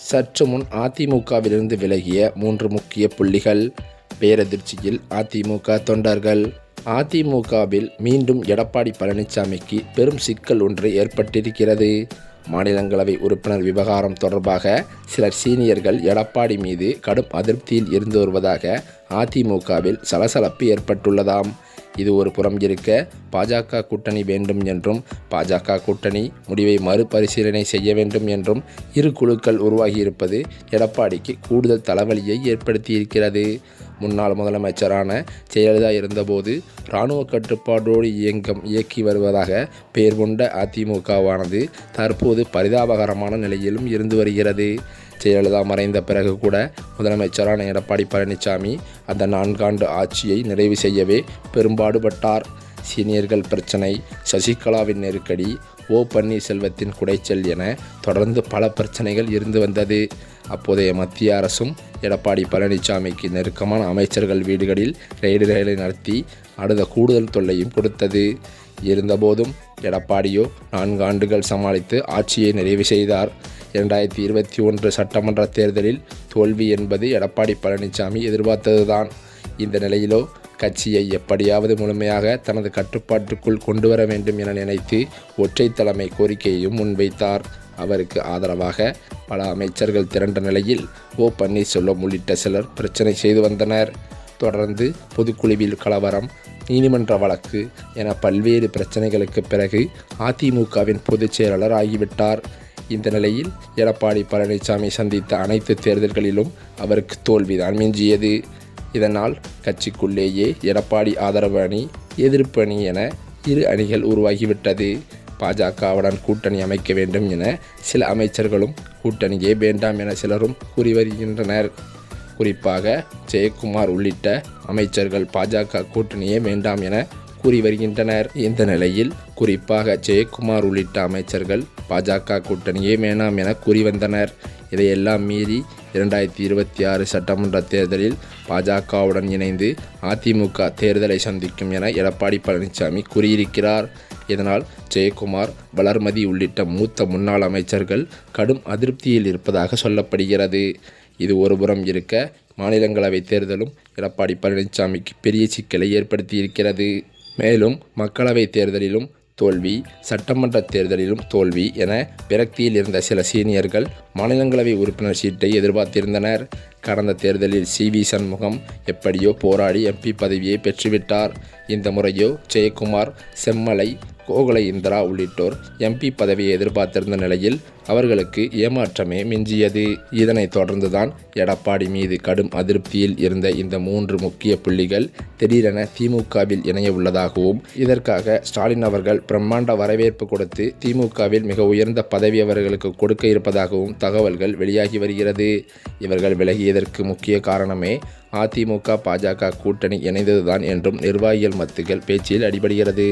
சற்று முன் அதிமுகவிலிருந்து விலகிய மூன்று முக்கிய புள்ளிகள். பேரதிர்ச்சியில் அதிமுக தொண்டர்கள். அதிமுகவில் மீண்டும் எடப்பாடி பழனிசாமிக்கு பெரும் சிக்கல் ஒன்று ஏற்பட்டிருக்கிறது. மாநிலங்களவை உறுப்பினர் விவகாரம் தொடர்பாக சிலர் சீனியர்கள் எடப்பாடி மீது கடும் அதிருப்தியில் இருந்து வருவதாக அதிமுகவில் சலசலப்பு ஏற்பட்டுள்ளதாம். இது ஒரு புறம் இருக்க பாஜக கூட்டணி வேண்டும் என்றும் பாஜக கூட்டணி முடிவை மறுபரிசீலனை செய்ய வேண்டும் என்றும் இரு குழுக்கள் உருவாகியிருப்பது எடப்பாடிக்கு கூடுதல் தலைவலியை ஏற்படுத்தியிருக்கிறது. முன்னாள் முதலமைச்சரான ஜெயலலிதா இருந்தபோது இராணுவ கட்டுப்பாடோடு இயங்கம் இயக்கி வருவதாக பெயர் கொண்ட அதிமுகவானது தற்போது பரிதாபகரமான நிலையிலும் இருந்து வருகிறது. ஜெயலலிதா மறைந்த பிறகு கூட முதலமைச்சரான எடப்பாடி பழனிசாமி அந்த நான்காண்டு ஆட்சியை நிறைவு செய்யவே பெரும்பாடுபட்டார். சீனியர்கள் பிரச்சனை சசிகலாவின் நெருக்கடி ஓ பன்னீர்செல்வத்தின் குடைச்சல் என தொடர்ந்து பல பிரச்சனைகள் இருந்து வந்தது. அப்போதைய மத்திய அரசும் எடப்பாடி பழனிசாமிக்கு நெருக்கமான அமைச்சர்கள் வீடுகளில் ரெய்டுகளை நடத்தி அடுத்த கூடுதல் தொல்லையும் கொடுத்தது. இருந்தபோதும் எடப்பாடியோ நான்கு ஆண்டுகள் சமாளித்து ஆட்சியை நிறைவு செய்தார். இரண்டாயிரத்தி இருபத்தி ஒன்று சட்டமன்ற தேர்தலில் தோல்வி என்பது எடப்பாடி பழனிசாமி எதிர்பார்த்ததுதான். இந்த நிலையிலோ கட்சியை எப்படியாவது முழுமையாக தனது கட்டுப்பாட்டுக்குள் கொண்டு வர வேண்டும் என நினைத்து ஒற்றை தலைமை கோரிக்கையையும் முன்வைத்தார். அவருக்கு ஆதரவாக பல அமைச்சர்கள் திரண்ட நிலையில் ஓ பன்னீர்செல்வம் உள்ளிட்ட சிலர் பிரச்சனை செய்து வந்தனர். தொடர்ந்து பொதுக்குழுவில் கலவரம் நீதிமன்ற வழக்கு என பல்வேறு பிரச்சனைகளுக்கு பிறகு அதிமுகவின் பொதுச் செயலாளர் ஆகிவிட்டார். இந்த நிலையில் எடப்பாடி பழனிசாமி சந்தித்த அனைத்து தேர்தல்களிலும் அவருக்கு தோல்விதான் மிஞ்சியது. இதனால் கட்சிக்குள்ளேயே எடப்பாடி ஆதரவு அணி எதிர்ப்பு அணி என இரு அணிகள் உருவாகிவிட்டது. பாஜகவுடன் கூட்டணி அமைக்க வேண்டும் என சில அமைச்சர்களும் கூட்டணியே வேண்டாம் என சிலரும் கூறி வருகின்றனர். குறிப்பாக ஜெயக்குமார் உள்ளிட்ட அமைச்சர்கள் பாஜக கூட்டணியே வேண்டாம் என கூறி வருகின்றனர். இந்த நிலையில் குறிப்பாக ஜெயக்குமார் உள்ளிட்ட அமைச்சர்கள் பாஜக கூட்டணியே வேணாம் என கூறி வந்தனர். இதையெல்லாம் மீறி இரண்டாயிரத்தி இருபத்தி ஆறு சட்டமன்ற தேர்தலில் பாஜகவுடன் இணைந்து அதிமுக தேர்தலை சந்திக்கும் என எடப்பாடி பழனிசாமி கூறியிருக்கிறார். இதனால் ஜெயக்குமார் வளர்மதி உள்ளிட்ட மூத்த முன்னாள் அமைச்சர்கள் கடும் அதிருப்தியில் இருப்பதாக சொல்லப்படுகிறது. இது ஒருபுறம் இருக்க மாநிலங்களவை தேர்தலும் எடப்பாடி பழனிசாமிக்கு பெரிய சிக்கலை ஏற்படுத்தியிருக்கிறது. மேலும் மக்களவைத் தேர்தலிலும் தோல்வி சட்டமன்ற தேர்தலிலும் தோல்வி என விரக்தியில் இருந்த சில சீனியர்கள் மாநிலங்களவை உறுப்பினர் சீட்டை எதிர்பார்த்திருந்தனர். கடந்த தேர்தலில் சி. வி. சண்முகம் எப்படியோ போராடி எம்பி பதவியை பெற்றுவிட்டார். இந்த முறையோ ஜெயக்குமார் செம்மலை கோகுல இந்திரா உள்ளிட்டோர் எம்பி பதவியை எதிர்பார்த்திருந்த நிலையில் அவர்களுக்கு ஏமாற்றமே மிஞ்சியது. இதனைத் தொடர்ந்துதான் எடப்பாடி மீது கடும் அதிருப்தியில் இருந்த இந்த மூன்று முக்கிய புள்ளிகள் திடீரென திமுகவில் இணைய உள்ளதாகவும் இதற்காக ஸ்டாலின் அவர்கள் பிரம்மாண்ட வரவேற்பு கொடுத்து திமுகவில் மிக உயர்ந்த பதவி அவர்களுக்கு கொடுக்க இருப்பதாகவும் தகவல்கள் வெளியாகி வருகிறது. இவர்கள் விலகியதற்கு முக்கிய காரணமே அதிமுக பாஜக கூட்டணி இணைந்ததுதான் என்றும் நிர்வாகிகள் மத்துகள் பேச்சில் அடிபடுகிறது.